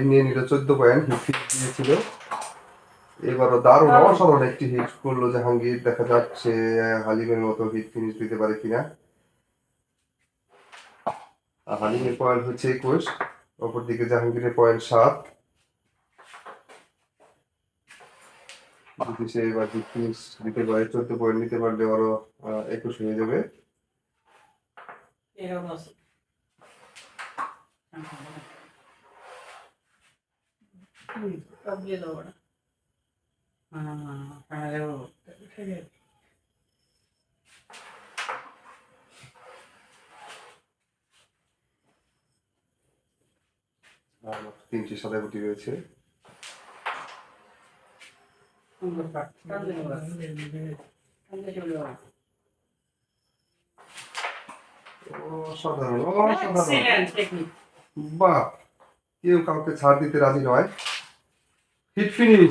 হালিম নিয়ে নিল, চোদ্দ পয়েন্ট হিট দিয়েছিল। এবারও দারুণ, অসাধারণ একটি হিট করল জাহাঙ্গীর। দেখা যাচ্ছে, হালিমের মতো হিট ফিনিশ দিতে পারে কিনা। হালিমের পয়েন্ট হচ্ছে একুশ, অপরদিকে জাহাঙ্গীরের পয়েন্ট সাত। যদি সে এবার হিট ফিনিশ দিতে পারে, চোদ্দ পয়েন্ট নিতে পারলে আরও একুশ হয়ে যাবে। এরকম আছে সব দিয়ে দেবো না হ্যাঁ দেবো ঠিক আছে আর মাত্র তিনটি সাদা গুটি রয়েছে অসাধারণ অসাধারণ বাহ কেউ কাউকে ছাড় দিতে রাজি নয়। Hit finish